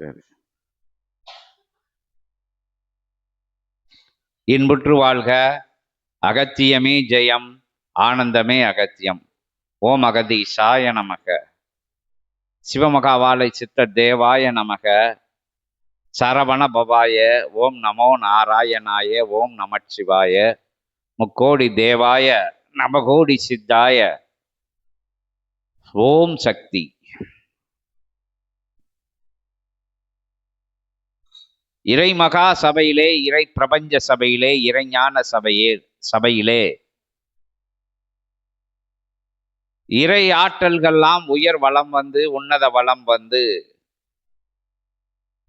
சரி. இன்புற்று வாழ்க அகத்தியமே ஜெயம் ஆனந்தமே அகத்தியம். ஓம் அகதீஷாய நமக. சிவமகாவாலை சித்த தேவாய நமக. சரவண பவாய ஓம் நமோ நாராயணாய ஓம் நமச்சிவாய. முக்கோடி தேவாய நமகோடி சித்தாய. ஓம் சக்தி. இறை மகா சபையிலே இறை பிரபஞ்ச சபையிலே இறைஞான சபையே சபையிலே. இறை ஆற்றல்கள்லாம் உயர் வளம் வந்து உன்னத வளம் வந்து.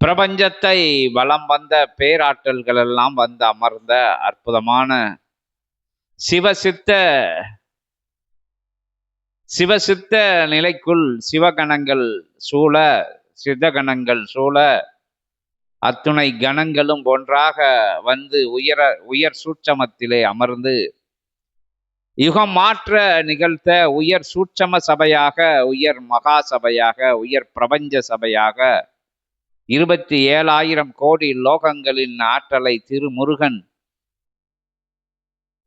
பிரபஞ்சத்தை வளம் வந்த பேராற்றல்கள் எல்லாம் வந்து அமர்ந்த அற்புதமான சிவசித்த சிவசித்த நிலைக்குள் சிவகணங்கள் சூழ சித்தகணங்கள் சூழ அத்துணை கணங்களும் ஒன்றாக வந்து உயர உயர் சூட்சமத்திலே அமர்ந்து யுகம் மாற்ற நிகழ்த்த உயர் சூட்சம சபையாக உயர் மகா சபையாக உயர் பிரபஞ்ச சபையாக இருபத்தி ஏழாயிரம் கோடி லோகங்களின் ஆற்றலை திருமுருகன்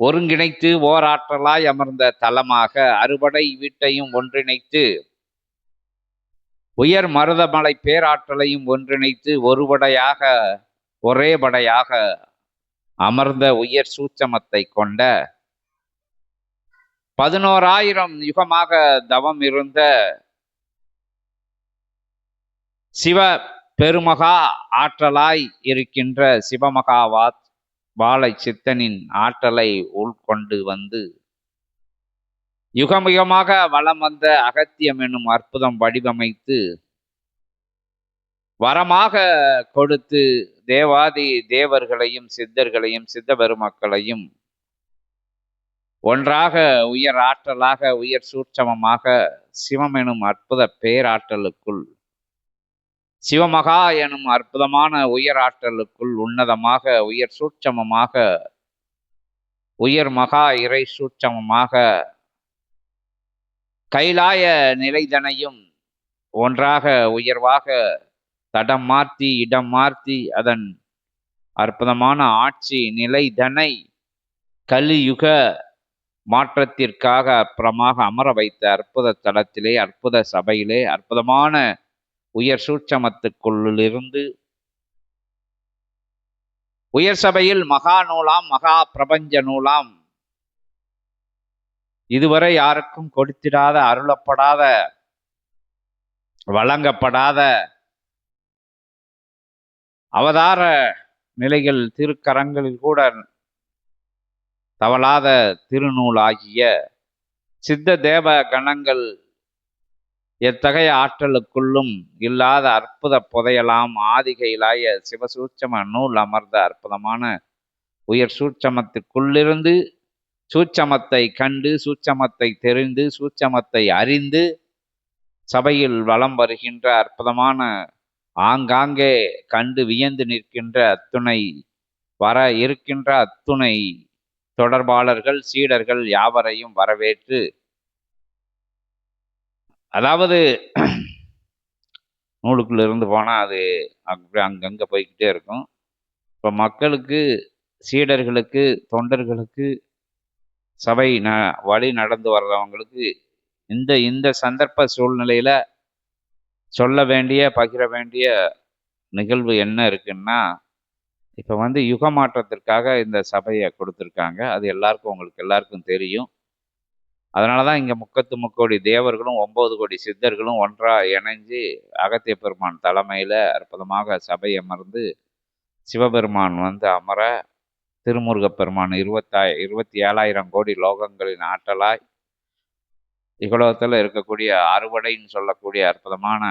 ஒருங்கிணைத்து ஓராற்றலாய் அமர்ந்த தலமாக அறுபடை வீட்டையும் ஒன்றிணைத்து உயர் மருதமலை பேராற்றலையும் ஒன்றிணைத்து ஒருபடையாக ஒரே படையாக அமர்ந்த உயர் சூட்சமத்தை கொண்ட பதினோராயிரம் யுகமாக தவம் இருந்த சிவ பெருமகா ஆற்றலாய் இருக்கின்ற சிவமகாவாத் வாழை சித்தனின் ஆற்றலை உள்கொண்டு வந்து யுகமுகமாக வலம் வந்த அகத்தியம் என்னும் அற்புதம் வடிவமைத்து வரமாக கொடுத்து தேவாதி தேவர்களையும் சித்தர்களையும் சித்த பெருமக்களையும் ஒன்றாக உயர் ஆற்றலாக உயர் சூட்சமமாக சிவம் எனும் அற்புத பேராற்றலுக்குள் சிவமகா எனும் அற்புதமான உயர் ஆற்றலுக்குள் உன்னதமாக உயர் சூட்சமமாக உயர் மகா இறை சூட்சமமாக கைலாய நிலைதனையும் ஒன்றாக உயர்வாக தடம் மாற்றி இடம் மாற்றி அதன் அற்புதமான ஆட்சி நிலைதனை கலியுக மாற்றத்திற்காக அப்புறமாக அமர வைத்த அற்புத தளத்திலே அற்புத சபையிலே அற்புதமான உயர் சூட்சமத்துக்குள்ளிருந்து உயர் சபையில் மகா நூலாம் மகா பிரபஞ்ச நூலாம் இதுவரை யாருக்கும் கொடுத்திடாத அருளப்படாத வழங்கப்படாத அவதார நிலைகள் திருக்கரங்களில் கூட தவளாத திருநூலாகிய சித்த தேவ கணங்கள் எத்தகைய ஆற்றலுக்குள்ளும் இல்லாத அற்புத புதையலாம். ஆதிகையிலாய சிவசூட்சம நூல் அமர்ந்த அற்புதமான உயர் சூட்சமத்துக்குள்ளிருந்து சூட்சமத்தை கண்டு சூட்சமத்தை தெரிந்து சூட்சமத்தை அறிந்து சபையில் வலம் வருகின்ற அற்புதமான ஆங்காங்கே கண்டு வியந்து நிற்கின்ற அத்துணை வர இருக்கின்ற அத்துணை தொடர்பாளர்கள் சீடர்கள் யாவரையும் வரவேற்று அதாவது நூலுக்குள்ள இருந்து போனால் அது அப்படி அங்கங்கே போய்கிட்டே இருக்கும். இப்போ மக்களுக்கு சீடர்களுக்கு தொண்டர்களுக்கு சபை ந வழி நடந்து வர்றவங்களுக்கு இந்த இந்த சந்தர்ப்ப சூழ்நிலையில் சொல்ல வேண்டிய பகிர வேண்டிய நிகழ்வு என்ன இருக்குன்னா இப்போ வந்து யுக மாற்றத்திற்காக இந்த சபையை கொடுத்துருக்காங்க. அது எல்லாருக்கும் உங்களுக்கு எல்லாருக்கும் தெரியும். அதனால தான் இங்கே முக்கத்து முக்கோடி தேவர்களும் ஒம்பது கோடி சித்தர்களும் ஒன்றாக இணைஞ்சு அகத்திய பெருமான் தலைமையில் அற்புதமாக சபை அமர்ந்து சிவபெருமான் வந்து அமர திருமுருகப்பெருமான் இருபத்தாய் இருபத்தி ஏழாயிரம் கோடி லோகங்களின் ஆற்றலாய் இகலோகத்தில் இருக்கக்கூடிய அறுவடைன்னு சொல்லக்கூடிய அற்புதமான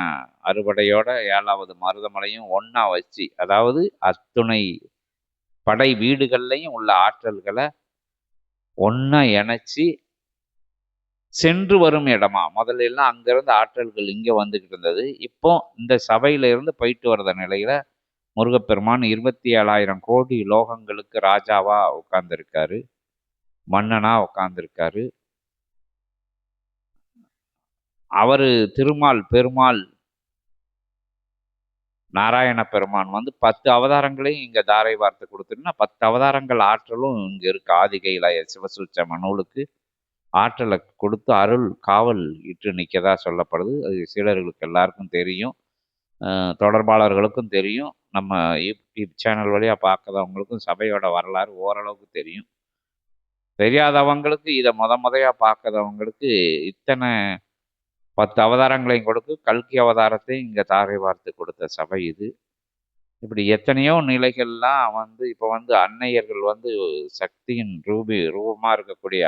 அறுவடையோட ஏழாவது மருதமலையும் ஒன்றா வச்சு அதாவது அத்துணை படை வீடுகள்லையும் உள்ள ஆற்றல்களை ஒன்றா இணைச்சி சென்று வரும் இடமா. முதல்ல எல்லாம் அங்கேருந்து ஆற்றல்கள் இங்கே வந்துக்கிட்டு இருந்தது. இப்போ இந்த சபையில இருந்து போயிட்டு வர்ற நிலையில் முருகப்பெருமான் இருபத்தி ஏழாயிரம் கோடி லோகங்களுக்கு ராஜாவா உட்கார்ந்துருக்காரு. மன்னனா உட்கார்ந்துருக்காரு. அவரு திருமால் பெருமாள் நாராயண பெருமான் வந்து பத்து அவதாரங்களையும் இங்கே தாரை வார்த்தை கொடுத்துருன்னா பத்து அவதாரங்கள் ஆற்றலும் இங்கே இருக்கு. ஆதி கைலாய சிவசூச்சம நூலுக்கு ஆற்றலை கொடுத்து அருள் காவல் இட்டு நிற்கதா சொல்லப்படுது. அது சீடர்களுக்கு எல்லாருக்கும் தெரியும். தொடர்பாளர்களுக்கும் தெரியும். நம்ம யூடியூப் சேனல் வழியாக பார்க்குறவங்களுக்கும் சபையோட வரலாறு ஓரளவுக்கு தெரியும். தெரியாதவங்களுக்கு இதை முத முதையாக பார்க்குறவங்களுக்கு இத்தனை பத்து அவதாரங்களையும் கொடுத்து கல்கி அவதாரத்தை இங்கே தாரை வார்த்து கொடுத்த சபை இது. இப்படி எத்தனையோ நிலைகள்லாம் வந்து இப்போ வந்து அன்னையர்கள் வந்து சக்தியின் ரூபி ரூபமாக இருக்கக்கூடிய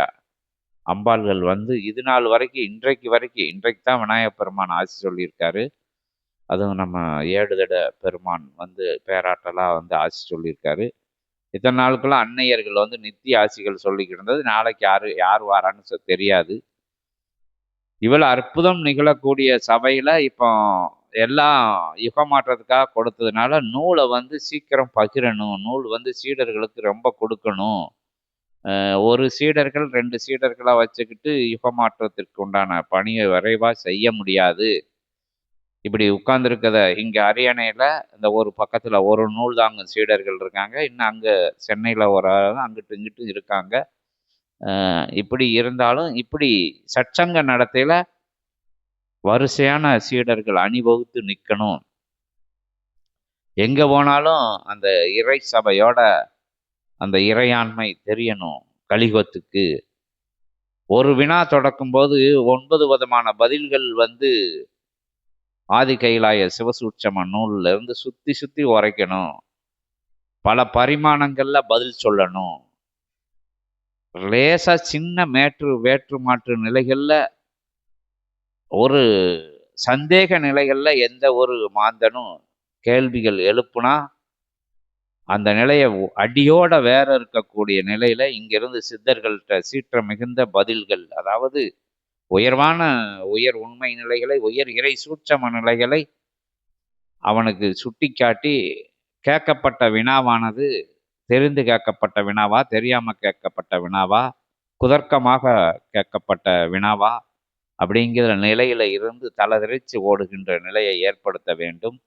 அம்பாள்கள் வந்து இது நாள் வரைக்கும் இன்றைக்கு வரைக்கும் இன்றைக்கு தான் விநாயகப் பெருமான் ஆசி சொல்லியிருக்காரு. அதுவும் நம்ம ஏடுதட பெருமான் வந்து பேராட்டலாக வந்து ஆசி சொல்லியிருக்காரு. இத்தனை நாளுக்குள்ள அன்னையர்கள் வந்து நித்திய ஆசிகள் சொல்லிக்கிட்டு இருந்தது நாளைக்கு யார் யார் வாரான்னு தெரியாது. இவ்வளோ அற்புதம் நிகழக்கூடிய சபையில் இப்போ எல்லாம் யுகமாற்றத்துக்காக கொடுத்ததுனால நூலை வந்து சீக்கிரம் பகிரணும். நூல் வந்து சீடர்களுக்கு ரொம்ப கொடுக்கணும். ஒரு சீடர்கள் ரெண்டு சீடர்களாக வச்சுக்கிட்டு யுகமாற்றத்திற்கு உண்டான பணியை விரைவாக செய்ய முடியாது. இப்படி உட்கார்ந்துருக்கத இங்கே அரியணையில் இந்த ஒரு பக்கத்தில் ஒரு நூல் தாங்க சீடர்கள் இருக்காங்க. இன்னும் அங்கே சென்னையில் ஒரு ஆள் அங்கிட்டு இங்கிட்டும் இருக்காங்க. இப்படி இருந்தாலும் இப்படி சச்சங்க நடத்தையில் வரிசையான சீடர்கள் அணிவகுத்து நிற்கணும் எங்கே போனாலும் அந்த இறை சபையோட அந்த இறையாண்மை தெரியணும் கலிகத்துக்கு. ஒரு வினா தொடக்கும்போது ஒன்பது விதமான பதில்கள் வந்து ஆதி கைலாய சிவசூட்சம நூல்ல இருந்து சுத்தி சுத்தி உரைக்கணும். பல பரிமாணங்கள்ல பதில் சொல்லணும். லேசாக சின்ன மேற்று வேற்று மாற்று நிலைகள்ல ஒரு சந்தேக நிலைகள்ல எந்த ஒரு மாந்தனும் கேள்விகள் எழுப்புனா அந்த நிலையை அடியோட வேற இருக்கக்கூடிய நிலையில இங்கிருந்து சித்தர்கள்ட்ட சீற்ற மிகுந்த பதில்கள் அதாவது உயர்வான உயர் உண்மை நிலைகளை உயர் இறை சூட்சம நிலைகளை அவனுக்கு சுட்டிக்காட்டி கேட்கப்பட்ட வினாவானது தெரிந்து கேட்கப்பட்ட வினாவா தெரியாம கேட்கப்பட்ட வினாவா குதர்க்கமாக கேட்கப்பட்ட வினாவா அப்படிங்கிற நிலையில இருந்து தலதிரிச்சு ஓடுகின்ற நிலையை ஏற்படுத்த வேண்டும்.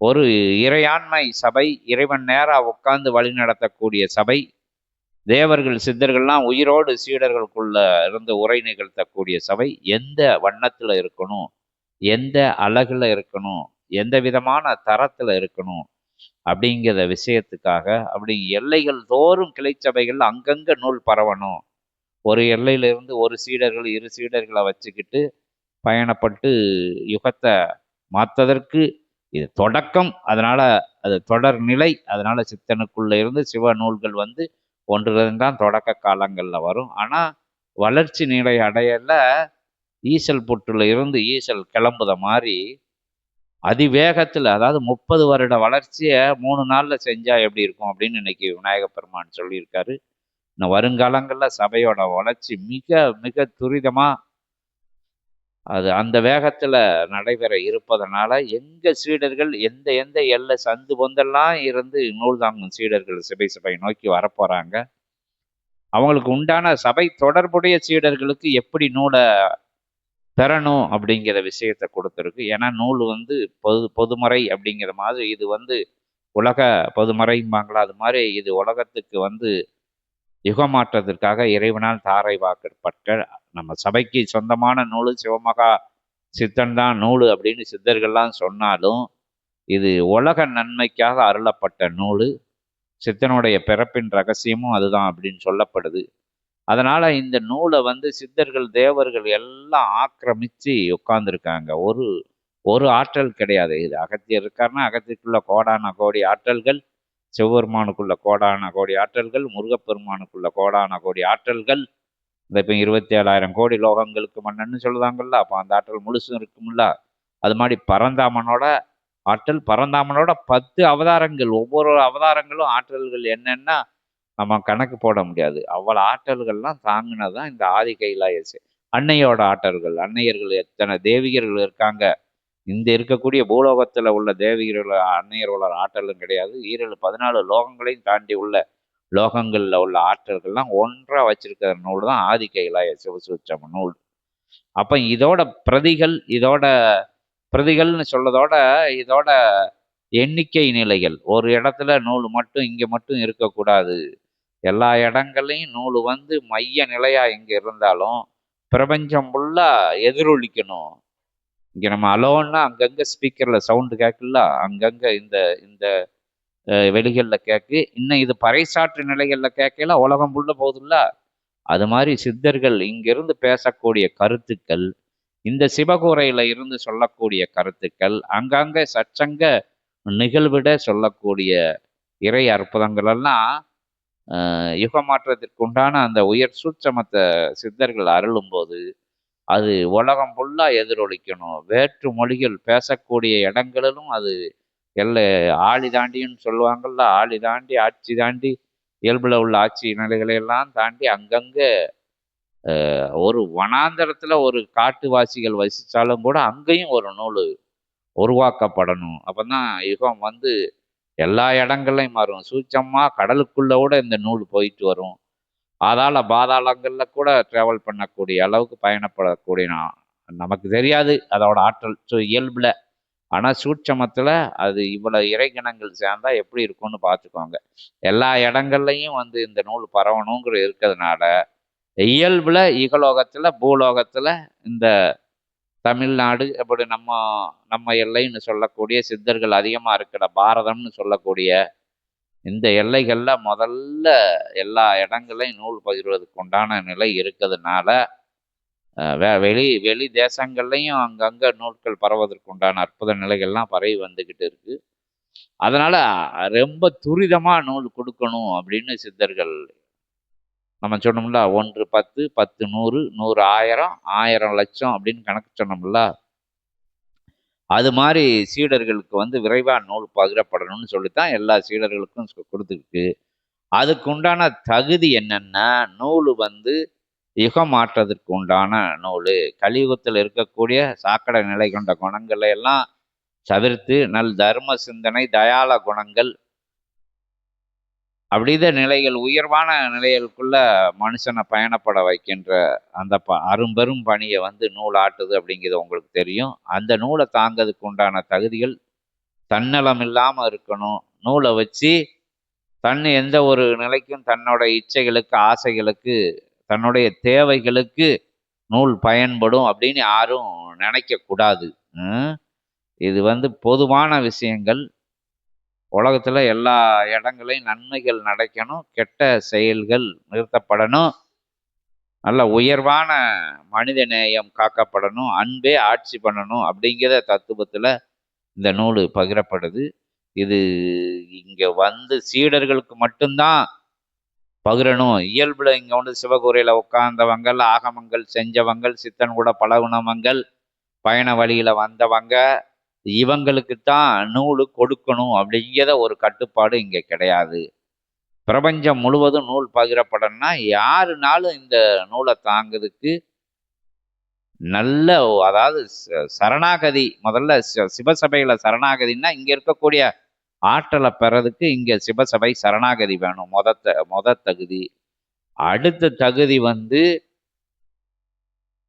ஒரு இறையாண்மை சபை இறைவன் நேராக உட்கார்ந்து வழி நடத்தக்கூடிய சபை தேவர்கள் சித்தர்கள்லாம் உயிரோடு சீடர்களுக்குள்ள இருந்து உரை நிகழ்த்தக்கூடிய சபை எந்த வண்ணத்துல இருக்கணும்? எந்த அழகுல இருக்கணும்? எந்த விதமான தரத்துல இருக்கணும்? அப்படிங்கிற விஷயத்துக்காக அப்படி எல்லைகள் தோறும் கிளைச்சபைகள் அங்கங்க நூல் பரவணும். ஒரு எல்லையிலிருந்து ஒரு சீடர்கள் இரு சீடர்களை வச்சுக்கிட்டு பயணப்பட்டு யுகத்தை மாத்ததற்கு இது தொடக்கம். அதனால அது தொடர் நிலை. அதனால சித்தனுக்குள்ள இருந்து சிவ நூல்கள் வந்து ஒன்றுலேருந்து தான் தொடக்க காலங்களில் வரும். ஆனால் வளர்ச்சி நிலை அடையல ஈசல் புற்றுல இருந்து ஈசல் கிளம்புத மாதிரி அதிவேகத்தில் அதாவது முப்பது வருட வளர்ச்சியை மூணு நாளில் செஞ்சால் எப்படி இருக்கும் அப்படின்னு இன்னைக்கு விநாயக பெருமான் சொல்லியிருக்காரு. இன்னும் வருங்காலங்களில் சபையோட வளர்ச்சி மிக மிக துரிதமாக அது அந்த வேகத்தில் நடைபெற இருப்பதனால எங்கள் சீடர்கள் எந்த எந்த எல்லை சந்து பொந்தெல்லாம் இருந்து நூல் தாங்கும் சீடர்கள் சபை சபை நோக்கி வரப்போகிறாங்க அவங்களுக்கு உண்டான சபை தொடர்புடைய சீடர்களுக்கு எப்படி நூலை பெறணும் அப்படிங்கிற விஷயத்தை கொடுத்துருக்கு. ஏன்னா நூல் வந்து பொது பொதுமறை அப்படிங்கிற மாதிரி இது வந்து உலக பொதுமறைம்பாங்களா? அது மாதிரி இது உலகத்துக்கு வந்து யுகமாற்றத்திற்காக இறைவனால் தாரை வாக்கப்பட்ட நம்ம சபைக்கு சொந்தமான நூல் சிவமகா சித்தன் தான் நூல் அப்படின்னு சித்தர்கள்லாம் சொன்னாலும் இது உலக நன்மைக்காக அருளப்பட்ட நூல். சித்தனுடைய பிறப்பின் ரகசியமும் அதுதான் அப்படின்னு சொல்லப்படுது. அதனால் இந்த நூலை வந்து சித்தர்கள் தேவர்கள் எல்லாம் ஆக்கிரமிச்சு உட்கார்ந்துருக்காங்க. ஒரு ஒரு ஆற்றல் கிடையாது. இது அகத்தியர் இருக்காருன்னா அகத்திற்குள்ள கோடான கோடி ஆற்றல்கள் சிவபெருமானுக்குள்ள கோடான கோடி ஆற்றல்கள் முருகப்பெருமானுக்குள்ள கோடான கோடி ஆற்றல்கள் இந்த இப்போ இருபத்தி ஏழாயிரம் கோடி லோகங்களுக்கு மன்னன்னு சொல்லுதாங்கல்ல அப்போ அந்த ஆற்றல் முழுசும் இருக்கும்ல அது மாதிரி பரந்தாமனோட ஆற்றல் பரந்தாமனோட பத்து அவதாரங்கள் ஒவ்வொரு அவதாரங்களும் ஆற்றல்கள் என்னென்னா நம்ம கணக்கு போட முடியாது. அவ்வளோ ஆற்றல்கள்லாம் தாங்கினதான் இந்த ஆதி கைலாயசு. அன்னையோட ஆற்றல்கள் அன்னையர்கள் எத்தனை தேவிகர்கள் இருக்காங்க? இந்த இருக்கக்கூடிய பூலோகத்தில் உள்ள தேவிகர்கள் அன்னையர்களோட ஆற்றலும் கிடையாது. ஈரல் பதினாலு லோகங்களையும் தாண்டி உள்ள லோகங்களில் உள்ள ஆற்றல்கள்லாம் ஒன்றாக வச்சிருக்கிற நூல் தான் ஆதி கைலாய சிவசூச்சம நூல். அப்போ இதோட பிரதிகள் இதோட பிரதிகள்னு சொல்லதோட இதோட எண்ணிக்கை நிலைகள். ஒரு இடத்துல நூல் மட்டும் இங்கே மட்டும் இருக்கக்கூடாது. எல்லா இடங்கள்லையும் நூல் வந்து மைய நிலையாக இங்கே இருந்தாலும் பிரபஞ்சம் ஃபுல்லாக எதிரொலிக்கணும். இங்கே நம்ம அலோன்னா அங்கங்கே ஸ்பீக்கரில் சவுண்டு கேட்கல அங்கங்கே இந்த இந்த வெளிகளில் கேட்கு இன்னும் இது பறைசாற்று நிலைகளில் கேட்கல உலகம் உள்ள போகுதுல்ல? அது மாதிரி சித்தர்கள் இங்கிருந்து பேசக்கூடிய கருத்துக்கள் இந்த சிவகூரையில் இருந்து சொல்லக்கூடிய கருத்துக்கள் அங்கங்கே சச்சங்க நிகழ்விட சொல்லக்கூடிய இறை அற்புதங்களெல்லாம் யுக மாற்றத்திற்கு உண்டான அந்த உயர் சூட்சமத்தை சித்தர்கள் அருளும்போது அது உலகம் ஃபுல்லாக எதிரொலிக்கணும். வேற்று மொழிகள் பேசக்கூடிய இடங்களிலும் அது எல்லை ஆளி தாண்டின்னு சொல்லுவாங்கள்ல ஆளி தாண்டி ஆட்சி தாண்டி இயல்பில் உள்ள ஆட்சி நிலைகளை எல்லாம் தாண்டி அங்கங்கே ஒரு வனாந்தரத்தில் ஒரு காட்டுவாசிகள் வசித்தாலும் கூட அங்கேயும் ஒரு நூல் உருவாக்கப்படணும். அப்போ தான் யுகம் வந்து எல்லா இடங்கள்லையும் மாறும். சூட்சமாக கடலுக்குள்ளே கூட இந்த நூல் போயிட்டு வரும். அதால் பாதாளங்களில் கூட ட்ராவல் பண்ணக்கூடிய அளவுக்கு பயணப்படக்கூடிய நமக்கு தெரியாது அதோட ஆற்றல். ஸோ இயல்பில் ஆனால் சூட்சமத்தில் அது இவ்வளோ இறைக்கணங்கள் சேர்ந்தால் எப்படி இருக்கும்னு பார்த்துக்கோங்க. எல்லா இடங்கள்லையும் வந்து இந்த நூல் பரவணுங்கிற இருக்கிறதுனால இயல்பில் இகலோகத்தில் பூலோகத்தில் இந்த தமிழ்நாடு அப்படி நம்ம நம்ம எல்லைன்னு சொல்லக்கூடிய சித்தர்கள் அதிகமாக இருக்கிற பாரதம்னு சொல்லக்கூடிய இந்த எல்லைகளில் முதல்ல எல்லா இடங்களையும் நூல் பகிர்வதற்கு உண்டான நிலை இருக்கிறதுனால வே வெளி வெளி தேசங்கள்லையும் அங்கங்கே நூல்கள் பரவதற்கு உண்டான அற்புத நிலைகள்லாம் பரவி வந்துக்கிட்டு இருக்கு. அதனால் ரொம்ப துரிதமாக நூல் கொடுக்கணும் அப்படின்னு சித்தர்கள் நம்ம சொன்னோம்ல ஒன்று பத்து பத்து நூறு நூறு ஆயிரம் ஆயிரம் லட்சம் அப்படின்னு கணக்கு சொன்னோம்ல. அது மாதிரி சீடர்களுக்கு வந்து விரைவாக நூல் பகிரப்படணும்னு சொல்லித்தான் எல்லா சீடர்களுக்கும் கொடுத்துருக்கு. அதுக்குண்டான தகுதி என்னென்னா நூல் வந்து யுகமாற்றத்திற்கு உண்டான நூல். கலியுகத்தில் இருக்கக்கூடிய சாக்கடை நிலை கொண்ட குணங்களை எல்லாம் தவிர்த்து நல் தர்ம சிந்தனை தயால குணங்கள். அப்படித நிலைகள் உயர்வான நிலைகளுக்குள்ள மனுஷனை பயணப்பட வைக்கின்ற அந்த ப அரும்பெரும் பணியை வந்து நூல் ஆட்டுது அப்படிங்கிறது உங்களுக்கு தெரியும். அந்த நூலை தாங்கிறதுக்கு உண்டான தகுதிகள் தன்னலம் இல்லாமல் இருக்கணும். நூலை வச்சு தன் எந்த ஒரு நிலைக்கும் தன்னோட இச்சைகளுக்கு ஆசைகளுக்கு தன்னுடைய தேவைகளுக்கு நூல் பயன்படும் அப்படின்னு யாரும் நினைக்கக்கூடாது. இது வந்து பொதுவான விஷயங்கள். உலகத்தில் எல்லா இடங்களையும் நன்மைகள் நடக்கணும் கெட்ட செயல்கள் நிறுத்தப்படணும். நல்ல உயர்வான மனித நேயம் காக்கப்படணும் அன்பே ஆட்சி பண்ணணும் அப்படிங்கிற தத்துவத்தில் இந்த நூல் பகிரப்படுது. இது இங்கே வந்து சீடர்களுக்கு மட்டும்தான் பகிரணும். இயல்புல இங்கே வந்து சிவகுரையில் உட்கார்ந்தவங்கள் ஆகமங்கள் செஞ்சவங்கள் சித்தன் கூட பழகுனவங்கள் பயண வழியில் வந்தவங்க இவங்களுக்கு தான் நூல் கொடுக்கணும் அப்படிங்கிற ஒரு கட்டுப்பாடு இங்கே கிடையாது. பிரபஞ்சம் முழுவதும் நூல் பகிரப்படணும்னா யாருனாலும் இந்த நூலை தாங்குறதுக்கு நல்ல அதாவது ச- சரணாகதி முதல்ல ச- சிவசபையில சரணாகதின்னா இங்க இருக்கக்கூடிய ஆற்றலை பெறதுக்கு இங்கே சிவசபை சரணாகதி வேணும். மொத மொத தகுதி. அடுத்த தகுதி வந்து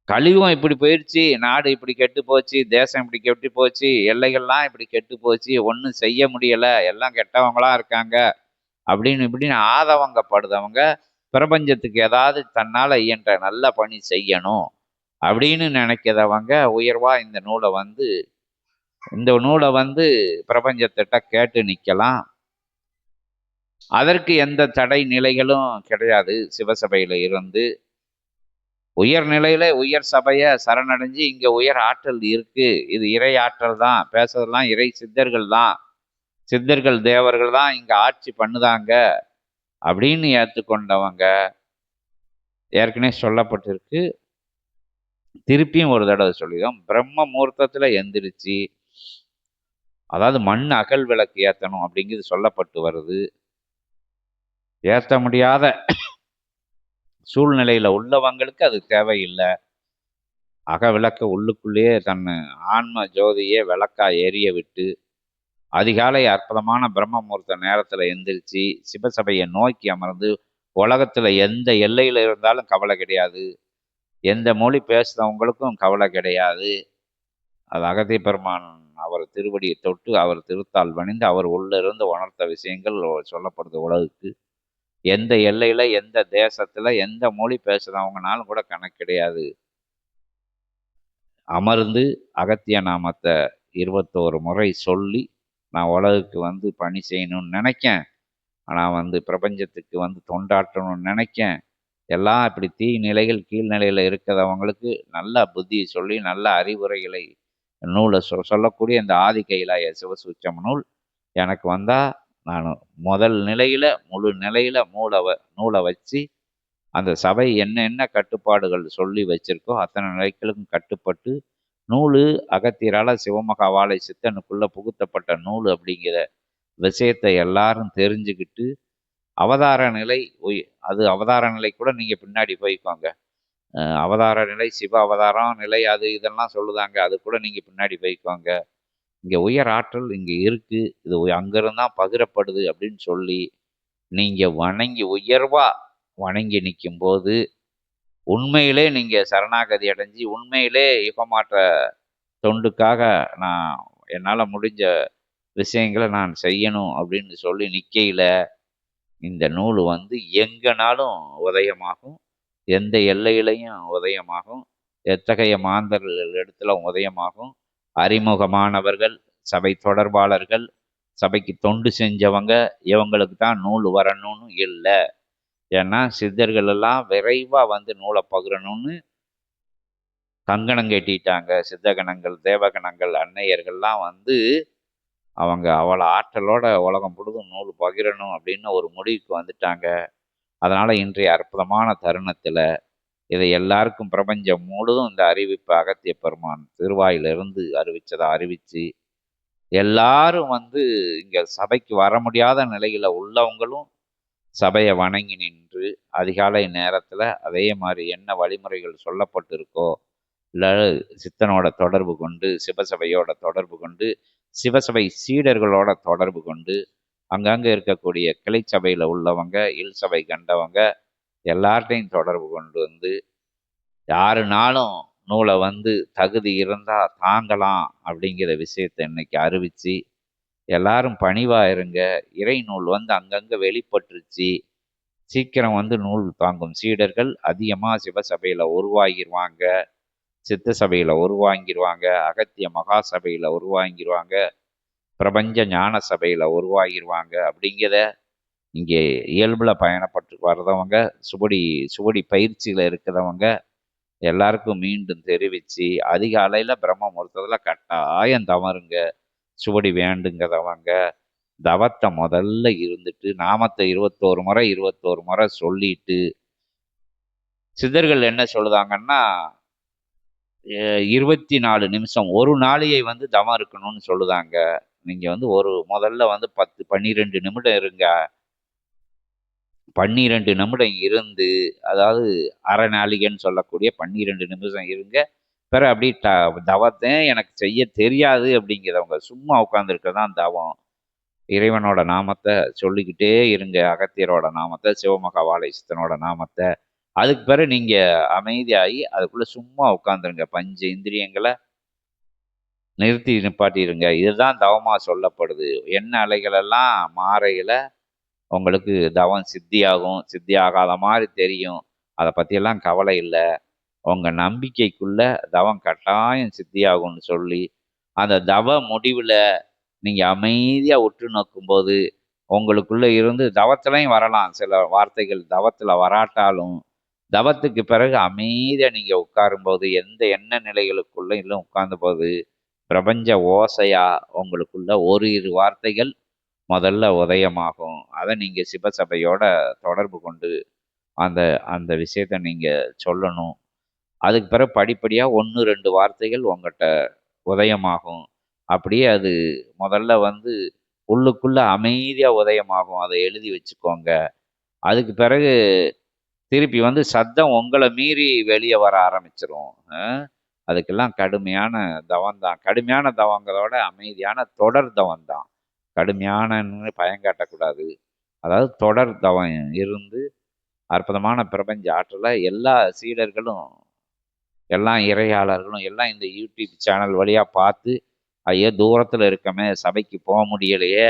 கழிவும் இப்படி போயிடுச்சு நாடு இப்படி கெட்டு போச்சு தேசம் இப்படி கெட்டு போச்சு எல்லைகள்லாம் இப்படி கெட்டு போச்சு ஒன்றும் செய்ய முடியல எல்லாம் கெட்டவங்களாக இருக்காங்க அப்படின்னு இப்படின்னு ஆதவங்கப்படுதவங்க பிரபஞ்சத்துக்கு ஏதாவது தன்னால் இயன்ற நல்ல பணி செய்யணும் அப்படின்னு நினைக்கிறவங்க உயர்வாக இந்த நூலை வந்து இந்த நூலை வந்து பிரபஞ்சத்திட்ட கேட்டு நிற்கலாம் அதற்கு எந்த தடை நிலைகளும் கிடையாது. சிவசபையில் இருந்து உயர் நிலையில் உயர் சபையை சரணடைஞ்சு இங்க உயர் ஆற்றல் இருக்கு. இது இறை ஆற்றல் தான். பேசுறதெல்லாம் இறை சித்தர்கள் தான். சித்தர்கள் தேவர்கள் தான் இங்க ஆட்சி பண்ணுதாங்க அப்படின்னு ஏற்றுக்கொண்டவங்க ஏற்கனவே சொல்லப்பட்டிருக்கு. திருப்பியும் ஒரு தடவை சொல்லிடும் பிரம்ம முகூர்த்தத்துல எந்திரிச்சு அதாவது மண் அகல் விளக்கு ஏற்றணும் அப்படிங்கிறது சொல்லப்பட்டு வருது. ஏற்ற முடியாத சூழ்நிலையில் உள்ளவங்களுக்கு அது தேவையில்லை. அக விளக்க உள்ளுக்குள்ளேயே தன் ஆன்ம ஜோதியே விளக்கா எரிய விட்டு அதிகாலை அற்புதமான பிரம்ம முகூர்த்த நேரத்தில் எந்திரிச்சு சிவசபையை நோக்கி அமர்ந்து உலகத்தில் எந்த எல்லையில் இருந்தாலும் கவலை கிடையாது. எந்த மொழி பேசுகிறவங்களுக்கும் கவலை கிடையாது. அது அகத்திய பெருமான் அவர் திருவடியை தொட்டு அவர் திருத்தால் வணிந்து அவர் உள்ள இருந்து உணர்த்த விஷயங்கள் சொல்லப்படுது உலகுக்கு. எந்த எல்லையில எந்த தேசத்துல எந்த மொழி பேசுகிறவங்கனாலும் கூட கணக்கு கிடையாது. அமர்ந்து அகத்திய நாமத்தை இருபத்தோரு முறை சொல்லி நான் உலகுக்கு வந்து பணி செய்யணும்னு நினைக்கேன். ஆனால் வந்து பிரபஞ்சத்துக்கு வந்து தொண்டாற்றணும்னு நினைக்கேன். எல்லாம் இப்படி தீ நிலைகள் கீழ்நிலையில் இருக்கிறவங்களுக்கு நல்ல புத்தியை சொல்லி நல்ல அறிவுரைகளை நூலை சொ சொல்லக்கூடிய இந்த ஆதி கைலாய சிவசூச்சம் நூல் எனக்கு வந்தால் நான் முதல் நிலையில் முழு நிலையில் மூளை வ நூலை வச்சு அந்த சபை என்னென்ன கட்டுப்பாடுகள் சொல்லி வச்சிருக்கோ அத்தனை நிலைகளுக்கும் கட்டுப்பட்டு நூல் அகத்தியரால் சிவமகாவாலை சித்தனுக்குள்ளே புகுத்தப்பட்ட நூல் அப்படிங்கிற விஷயத்தை எல்லாரும் தெரிஞ்சுக்கிட்டு அவதார நிலை உய் அது அவதார நிலை கூட நீங்கள் பின்னாடி போய்க்கோங்க. அவதார நிலை சிவ அவதாரம் நிலை அது இதெல்லாம் சொல்லுதாங்க. அது கூட நீங்கள் பின்னாடி போய்க்கோங்க. இங்கே உயர் ஆற்றல் இங்கே இருக்குது இது உய- தான் பகிரப்படுது அப்படின்னு சொல்லி நீங்கள் வணங்கி உயர்வாக வணங்கி நிற்கும்போது உண்மையிலே நீங்கள் சரணாகதி அடைஞ்சு உண்மையிலே யுகமாற்ற தொண்டுக்காக நான் என்னால் முடிஞ்ச விஷயங்களை நான் செய்யணும் அப்படின்னு சொல்லி நிற்கையில் இந்த நூல் வந்து எங்கனாலும் உதயமாகும். எந்த எல்லையிலையும் உதயமாகும். எத்தகைய மாந்தர்கள் இடத்துல உதயமாகும். அறிமுகமானவர்கள் சபை தொடர்பாளர்கள் சபைக்கு தொண்டு செஞ்சவங்க இவங்களுக்கு தான் நூல் வரணும்னு இல்லை. ஏன்னா சித்தர்கள் எல்லாம் விரைவாக வந்து நூலை பகிரணும்னு கங்கணம் கட்டிட்டாங்க. சித்தகணங்கள் தேவகணங்கள் அன்னையர்கள்லாம் வந்து அவங்க அவ்வளோ ஆற்றலோட உலகம் முழுதும் நூல் பகிரணும் அப்படின்னு ஒரு முடிவுக்கு வந்துட்டாங்க. அதனால் இன்றைய அற்புதமான தருணத்தில் இதை எல்லாருக்கும் பிரபஞ்சம் முழுதும் இந்த அறிவிப்பு அகத்திய பெருமான் திருவாயிலிருந்து அறிவித்ததை அறிவித்து எல்லாரும் வந்து இங்கே சபைக்கு வர முடியாத நிலையில் உள்ளவங்களும் சபையை வணங்கி நின்று அதிகாலை நேரத்தில் அதே மாதிரி என்ன வழிமுறைகள் சொல்லப்பட்டிருக்கோ இல்லை சித்தனோட தொடர்பு கொண்டு சிவசபையோட தொடர்பு கொண்டு சிவசபை சீடர்களோட தொடர்பு கொண்டு அங்கங்கே இருக்கக்கூடிய கிளை சபையில் உள்ளவங்க இல் சபை கண்டவங்க எல்லார்ட்டையும் தொடர்பு கொண்டு வந்து யாருனாலும் நூலை வந்து தகுதி இருந்தால் தாங்கலாம் அப்படிங்கிற விஷயத்தை இன்னைக்கு அறிவித்து எல்லாரும் பணிவாக இருங்க இறை நூல் வந்து அங்கங்கே வெளிப்பட்டுருச்சு சீக்கிரம் வந்து நூல் தாங்கும். சீடர்கள் அதிகமாக சிவசபையில் உருவாகிடுவாங்க சித்த சபையில் உருவாங்கிடுவாங்க அகத்திய மகா சபையில் உருவாங்கிடுவாங்க பிரபஞ்ச ஞான சபையில் உருவாகிடுவாங்க அப்படிங்கிற இங்கே இயல்பில் பயணப்பட்டு வர்றவங்க சுவடி சுவடி பயிற்சியில் இருக்கிறவங்க எல்லாருக்கும் மீண்டும் தெரிவித்து அதிகாலையில் பிரம்ம முகூர்த்தத்தில் கட்டாயம் தவறுங்க. சுவடி வேண்டுங்கிறவங்க தவத்தை முதல்ல இருந்துட்டு நாமத்தை இருபத்தோரு முறை இருபத்தோரு முறை சொல்லிட்டு சித்தர்கள் என்ன சொல்லுதாங்கன்னா இருபத்தி நாலு நிமிஷம் ஒரு நாளையை வந்து தவம் இருக்கணும்னு சொல்லுதாங்க. நீங்கள் வந்து ஒரு முதல்ல வந்து பத்து பன்னிரெண்டு நிமிடம் இருங்க. பன்னிரெண்டு நிமிடம் இருந்து அதாவது அரை நாளிகைன்னு சொல்லக்கூடிய பன்னிரெண்டு நிமிஷம் இருங்க. பிற அப்படி த தவத்தை எனக்கு செய்ய தெரியாது அப்படிங்கிறவங்க சும்மா உட்காந்துருக்கிறது தான் தவம். இறைவனோட நாமத்தை சொல்லிக்கிட்டே இருங்க. அகத்தியரோட நாமத்தை சிவமகா சித்தனோட நாமத்தை. அதுக்கு பிறகு நீங்கள் அமைதியாகி அதுக்குள்ளே சும்மா உட்காந்துருங்க பஞ்ச இந்திரியங்களை நிறுத்தி நிப்பாட்டிடுங்க இதுதான் தவமாக சொல்லப்படுது. என்ன அலைகளெல்லாம் மாறையில் உங்களுக்கு தவம் சித்தியாகும். சித்தி ஆகாத மாதிரி தெரியும். அதை பற்றியெல்லாம் கவலை இல்லை. உங்கள் நம்பிக்கைக்குள்ள தவம் கட்டாயம் சித்தியாகும்னு சொல்லி அந்த தவ முடிவில் நீங்கள் அமைதியாக உற்று நோக்கும்போது உங்களுக்குள்ளே இருந்து தவத்துலையும் வரலாம். சில வார்த்தைகள் தவத்தில் வராட்டாலும் தவத்துக்கு பிறகு அமைதியாக நீங்கள் உட்காரும்போது எந்த எண்ண நிலைகளுக்குள்ளே இல்லை உட்கார்ந்த போது பிரபஞ்ச ஓசையா உங்களுக்குள்ள ஒரு இரு வார்த்தைகள் முதல்ல உதயமாகும். அதை நீங்கள் சிவசபையோட தொடர்பு கொண்டு அந்த அந்த விஷயத்த நீங்கள் சொல்லணும். அதுக்கு பிறகு படிப்படியாக ஒன்று ரெண்டு வார்த்தைகள் உங்கள்கிட்ட உதயமாகும். அப்படியே அது முதல்ல வந்து உள்ளுக்குள்ளே அமைதியாக உதயமாகும். அதை எழுதி வச்சுக்கோங்க. அதுக்கு பிறகு திருப்பி வந்து சத்தம் உங்களை மீறி வெளியே வர ஆரம்பிச்சிரும். அதுக்கெல்லாம் கடுமையான தவம் தான். கடுமையான தவங்களோட அமைதியான தொடர் தவம் தான். கடுமையானன்னு பயங்காட்டக்கூடாது அதாவது தொடர் தவம் இருந்து அற்புதமான பிரபஞ்ச ஆற்றலை எல்லா சீடர்களும் எல்லா இறையாளர்களும் எல்லாம் இந்த யூடியூப் சேனல் வழியாக பார்த்து ஐயோ தூரத்தில் இருக்கமே சபைக்கு போக முடியலையே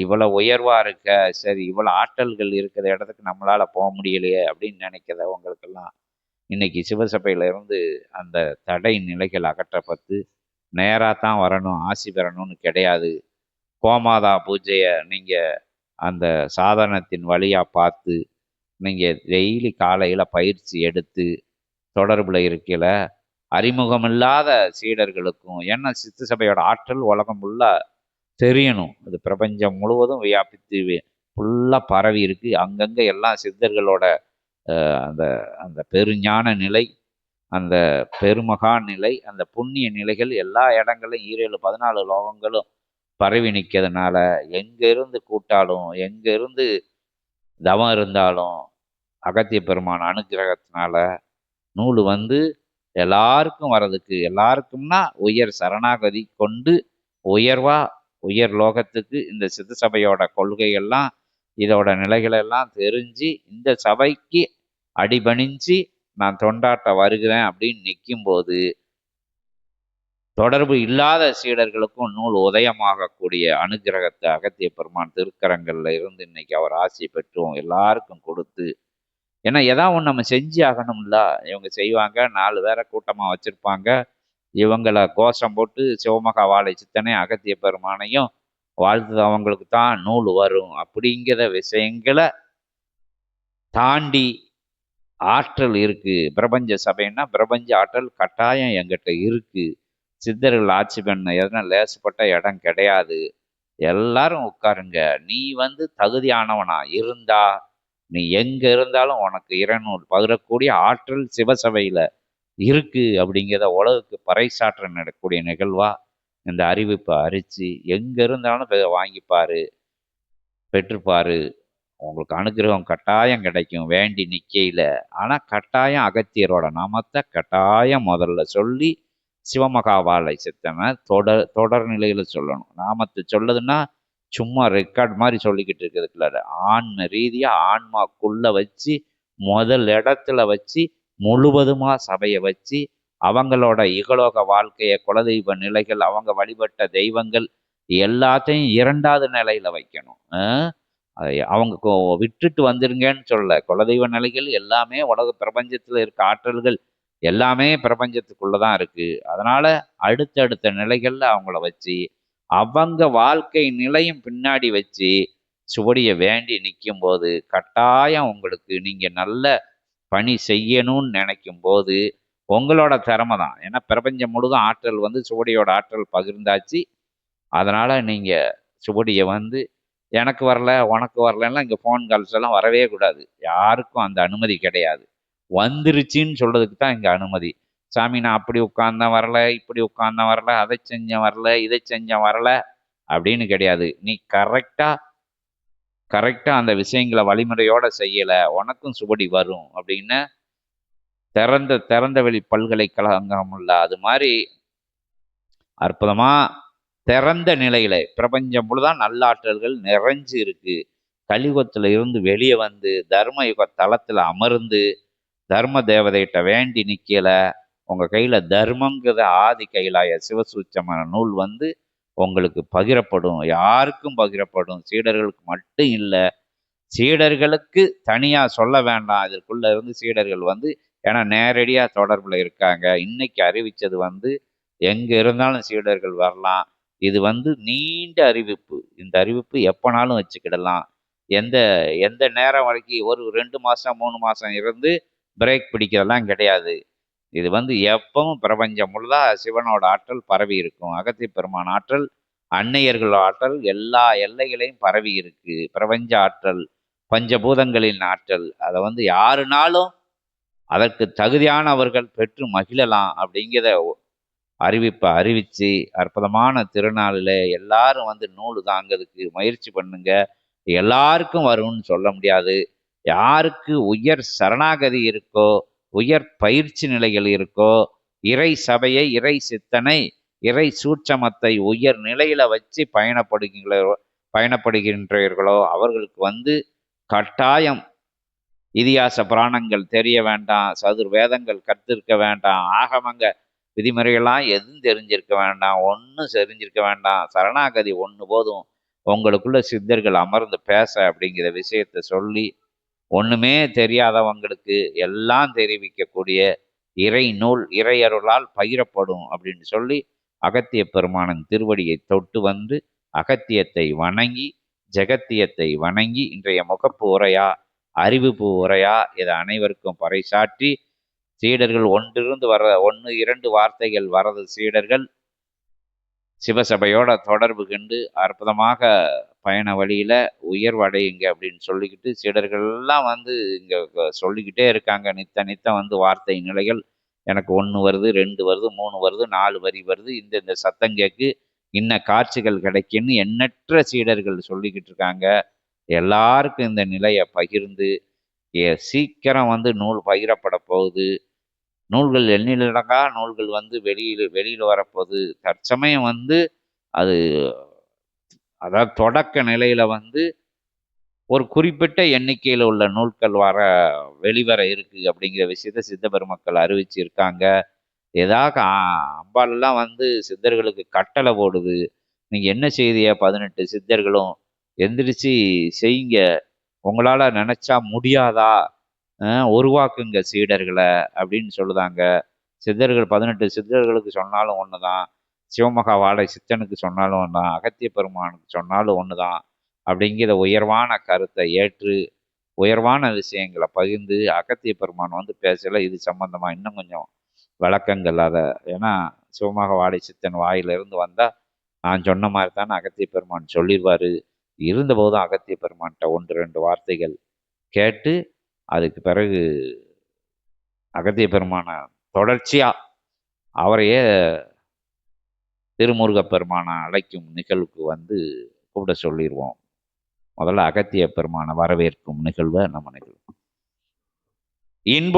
இவ்வளோ உயர்வாக இருக்க சரி இவ்வளோ ஆற்றல்கள் இருக்கிற இடத்துக்கு நம்மளால போக முடியலையே அப்படின்னு நினைக்கிறவங்களுக்கெல்லாம் இன்னைக்கு சிவசபையில இருந்து அந்த தடை நிலைகள் அகற்றப்பட்டு நேராக தான் வரணும் ஆசி பெறணும்னு கிடையாது. கோமாதா பூஜையை நீங்கள் அந்த சாதனத்தின் வழியாக பார்த்து நீங்கள் டெய்லி காலையில் பயிற்சி எடுத்து தொடர்பில் இருக்கையில் அறிமுகமில்லாத சீடர்களுக்கும் ஏன்னா சித்து சபையோட ஆற்றல் உலகம் ஃபுல்லாக தெரியணும். அது பிரபஞ்சம் முழுவதும் வியாபித்து ஃபுல்லாக பரவி இருக்கு. அங்கங்கே எல்லாம் சித்தர்களோட அந்த அந்த பெருஞான நிலை அந்த பெருமகா நிலை அந்த புண்ணிய நிலைகள் எல்லா இடங்களும் ஈரேழு பதினாலு லோகங்களும் பரவி நிற்கிறதுனால எங்கிருந்து கூட்டாலும் எங்கேருந்து தவம் இருந்தாலும் அகத்திய பெருமான் அனுகிரகத்தினால நூல் வந்து எல்லாருக்கும் வர்றதுக்கு எல்லாருக்கும்னா உயர் சரணாகதி கொண்டு உயர்வா உயர் லோகத்துக்கு இந்த சித்த சபையோட கொள்கையெல்லாம் இதோட நிலைகளெல்லாம் தெரிஞ்சு இந்த சபைக்கு அடிபணிஞ்சு நான் தொண்டாட்ட வருகிறேன் அப்படின்னு நிற்கும்போது தொடர்பு இல்லாத சீடர்களுக்கும் நூல் உதயமாகக்கூடிய அனுக்கிரகத்தை அகத்திய பெருமான் திருக்கரங்களில் இருந்து இன்னைக்கு அவர் ஆசை பெற்றோம் எல்லாருக்கும் கொடுத்து ஏன்னா எதாவது ஒன்று நம்ம செஞ்சு ஆகணும்ல. இவங்க செய்வாங்க நாலு பேரை கூட்டமாக வச்சுருப்பாங்க. இவங்களை கோஷம் போட்டு சிவமகா வாழை சித்தனை அகத்திய பெருமானையும் வாழ்த்து அவங்களுக்கு தான் நூல் வரும். அப்படிங்கிற விஷயங்களை தாண்டி ஆற்றல் இருக்குது பிரபஞ்ச சபைன்னா பிரபஞ்ச ஆற்றல் கட்டாயம் எங்கிட்ட இருக்குது சித்தர்கள் ஆட்சி பண்ண எதனா லேசுப்பட்ட இடம் கிடையாது. எல்லாரும் உட்காருங்க. நீ வந்து தகுதியானவனா இருந்தா நீ எங்க இருந்தாலும் உனக்கு இறைநூல் பகிரக்கூடிய ஆற்றல் சிவசபையில இருக்கு அப்படிங்கிறத உலகுக்கு பறைசாற்ற நடக்கூடிய நிகழ்வா? இந்த அறிவிப்பை அரிச்சு எங்க இருந்தாலும் வாங்கிப்பாரு பெற்றுப்பாரு. உங்களுக்கு அனுகிரகம் கட்டாயம் கிடைக்கும் வேண்டி நிக்கையில. ஆனால் கட்டாயம் அகத்தியரோட நாமத்தை கட்டாயம் முதல்ல சொல்லி சிவமகாவாலை சித்தனை தொடர் தொடர் நிலையில் சொல்லணும். நாமத்தை சொல்லுதுன்னா சும்மா ரெக்கார்ட் மாதிரி சொல்லிக்கிட்டு இருக்கிறதுக்குள்ள ஆன்ம ரீதியாக ஆன்மாக்குள்ளே வச்சு முதல் இடத்துல வச்சு முழுவதுமாக சபையை வச்சு அவங்களோட இகலோக வாழ்க்கையை குலதெய்வ நிலைகள் அவங்க வழிபட்ட தெய்வங்கள் எல்லாத்தையும் இரண்டாவது நிலையில் வைக்கணும். அவங்க கொ- விட்டுட்டு வந்துருங்கன்னு சொல்ல குலதெய்வ நிலைகள் எல்லாமே உலக பிரபஞ்சத்தில் இருக்க ஆற்றல்கள் எல்லாமே பிரபஞ்சத்துக்குள்ள தான் இருக்குது அதனால் அடுத்தடுத்த நிலைகளில் அவங்கள வச்சு அவங்க வாழ்க்கை நிலையும் பின்னாடி வச்சு சுவடியை வேண்டி நிற்கும் போது கட்டாயம் உங்களுக்கு நீங்கள் நல்ல பணி செய்யணும்னு நினைக்கும் போது உங்களோட திறமை தான். ஏன்னா பிரபஞ்சம் முழுதும் ஆற்றல் வந்து சுவடியோட ஆற்றல் பகிர்ந்தாச்சு. அதனால் நீங்கள் சுவடியை வந்து எனக்கு வரல உனக்கு வரலன்னா இங்கே ஃபோன் கால்ஸ் எல்லாம் வரவே கூடாது. யாருக்கும் அந்த அனுமதி கிடையாது. வந்துருச்சின்னு சொல்றதுக்கு தான் இங்கே அனுமதி. சாமி நான் அப்படி உட்கார்ந்தேன் வரல இப்படி உட்கார்ந்தேன் வரல அதை செஞ்சேன் வரல இதை செஞ்சேன் வரல அப்படின்னு கிடையாது. நீ கரெக்டாக கரெக்டாக அந்த விஷயங்களை வழிமுறையோடு செய்யலை உனக்கும் சுபடி வரும் அப்படின்னு திறந்த திறந்த வெளி பல்கலைக்கழகம் உள்ள அது மாதிரி அற்புதமாக திறந்த நிலையில் பிரபஞ்சம் முழுதான் நல்லாற்றல்கள் நிறைஞ்சு இருக்கு. கலியுகத்தில் இருந்து வெளியே வந்து தர்ம யுக தளத்தில் அமர்ந்து தர்ம தேவதைகிட்ட வேண்டி நிற்கல உங்கள் கையில் தர்மங்கிற ஆதி கைலாய சிவசூச்சமான நூல் வந்து உங்களுக்கு பகிரப்படும். யாருக்கும் பகிரப்படும். சீடர்களுக்கு மட்டும் இல்லை. சீடர்களுக்கு தனியாக சொல்ல வேண்டாம். இதற்குள்ளே இருந்து சீடர்கள் வந்து ஏன்னா நேரடியாக தொடர்பில் இருக்காங்க. இன்னைக்கு அறிவித்தது வந்து எங்கே இருந்தாலும் சீடர்கள் வரலாம். இது வந்து நீண்ட அறிவிப்பு. இந்த அறிவிப்பு எப்போனாலும் வச்சுக்கிடலாம். எந்த எந்த நேரம் வரைக்கும் ஒரு ரெண்டு மாதம் மூணு மாதம் இருந்து பிரேக் பிடிக்கிறதெல்லாம் கிடையாது. இது வந்து எப்பவும் பிரபஞ்சம் முழுதாக சிவனோட ஆற்றல் பரவி இருக்கும். அகத்திய பெருமான் ஆற்றல் அன்னையர்கள் ஆற்றல் எல்லா எல்லைகளையும் பரவி இருக்கு. பிரபஞ்ச ஆற்றல் பஞ்சபூதங்களின் ஆற்றல். அதை வந்து யாருனாலும் அதற்கு தகுதியானவர்கள் பெற்று மகிழலாம் அப்படிங்கிற அறிவிப்பை அறிவிச்சு அற்புதமான திருநாளில் எல்லாரும் வந்து நூல் தாங்கிறதுக்கு முயற்சி பண்ணுங்க. எல்லாருக்கும் வரும்னு சொல்ல முடியாது. யாருக்கு உயர் சரணாகதி இருக்கோ உயர் பயிற்சி நிலைகள் இருக்கோ இறை சபையை இறை சித்தனை இறை சூட்சமத்தை உயர் நிலையில வச்சு பயணப்படுகின்ற பயணப்படுகின்றீர்களோ அவர்களுக்கு வந்து கட்டாயம் இதிகாச புராணங்கள் தெரிய வேண்டாம் சதுர் வேதங்கள் கற்றிருக்க வேண்டாம் ஆகமங்க விதிமுறைகள்லாம் எதுவும் தெரிஞ்சிருக்க வேண்டாம். ஒன்றும் தெரிஞ்சிருக்க வேண்டாம். சரணாகதி ஒன்று போதும். உங்களுக்குள்ள சித்தர்கள் அமர்ந்து பேச அப்படிங்கிற விஷயத்த சொல்லி ஒன்றுமே தெரியாதவங்களுக்கு எல்லாம் தெரிவிக்கக்கூடிய இறை நூல் இறையருளால் பகிரப்படும் அப்படின்னு சொல்லி அகத்திய பெருமானன் திருவடியை தொட்டு வந்து அகத்தியத்தை வணங்கி ஜெகத்தியத்தை வணங்கி இன்றைய முகப்பு உரையா அறிவிப்பு உரையா இதை அனைவருக்கும் பறைசாற்றி சீடர்கள் ஒன்றிருந்து வர ஒன்று இரண்டு வார்த்தைகள் வரது சீடர்கள் சிவசபையோட தொடர்பு கண்டு அற்புதமாக பயண வழியில் உயர்வடையுங்க அப்படின்னு சொல்லிக்கிட்டு சீடர்கள்லாம் வந்து இங்கே சொல்லிக்கிட்டே இருக்காங்க. நித்த நித்தம் வந்து வார்த்தை நிலைகள். எனக்கு ஒன்று வருது ரெண்டு வருது மூணு வருது நாலு வரி வருது. இந்த இந்த சத்தம் கேட்கு இன்ன காட்சிகள் கிடைக்குன்னு எண்ணற்ற சீடர்கள் சொல்லிக்கிட்டு இருக்காங்க. எல்லாருக்கும் இந்த நிலையை பகிர்ந்து ஏ- சீக்கிரம் வந்து நூல் பகிரப்பட போகுது. நூல்கள் எண்ணிலடங்கா நூல்கள் வந்து வெளியில் வெளியில் வரப்போகுது தற்சமயம் வந்து அது அதாவது தொடக்க நிலையில் வந்து ஒரு குறிப்பிட்ட எண்ணிக்கையில் உள்ள நூல்கள் வர வெளிவர இருக்குது அப்படிங்கிற விஷயத்த சித்த பெருமக்கள் அறிவிச்சிருக்காங்க. ஏதாவது அம்பாலெல்லாம் வந்து சித்தர்களுக்கு கட்டளை போடுது. நீங்கள் என்ன செய்திய பதினெட்டு சித்தர்களும் எந்திரிச்சு செய்யுங்க. உங்களால் நினச்சா முடியாதா? உருவாக்குங்க சீடர்களை அப்படின்னு சொல்லுதாங்க. சித்தர்கள் பதினெட்டு சித்தர்களுக்கு சொன்னாலும் ஒன்று தான் சிவமகா வாடை சித்தனுக்கு சொன்னாலும் ஒன்று தான் அகத்திய பெருமானுக்கு சொன்னாலும் ஒன்று தான் அப்படிங்கிற உயர்வான கருத்தை ஏற்று உயர்வான விஷயங்களை பகிர்ந்து அகத்திய பெருமான் வந்து பேசல. இது சம்பந்தமாக இன்னும் கொஞ்சம் விளக்கங்கள் அதை. ஏன்னா சிவமகா வாடை சித்தன் வாயிலிருந்து வந்தால் நான் சொன்ன மாதிரி தானே அகத்திய பெருமான் சொல்லிடுவார் இருந்தபோதும் அகத்திய பெருமான்கிட்ட ஒன்று ரெண்டு வார்த்தைகள் கேட்டு அதுக்கு பிறகு அகத்திய பெருமான தொடர்ச்சியாக அவரையே திருமுருகப் பெருமானை அழைக்கும் நிகழ்வுக்கு வந்து கூப்பிட சொல்லிடுவோம் முதல்ல அகத்திய பெருமானை வரவேற்கும் நிகழ்வை நம்ம நிகழ்வு. இன்பு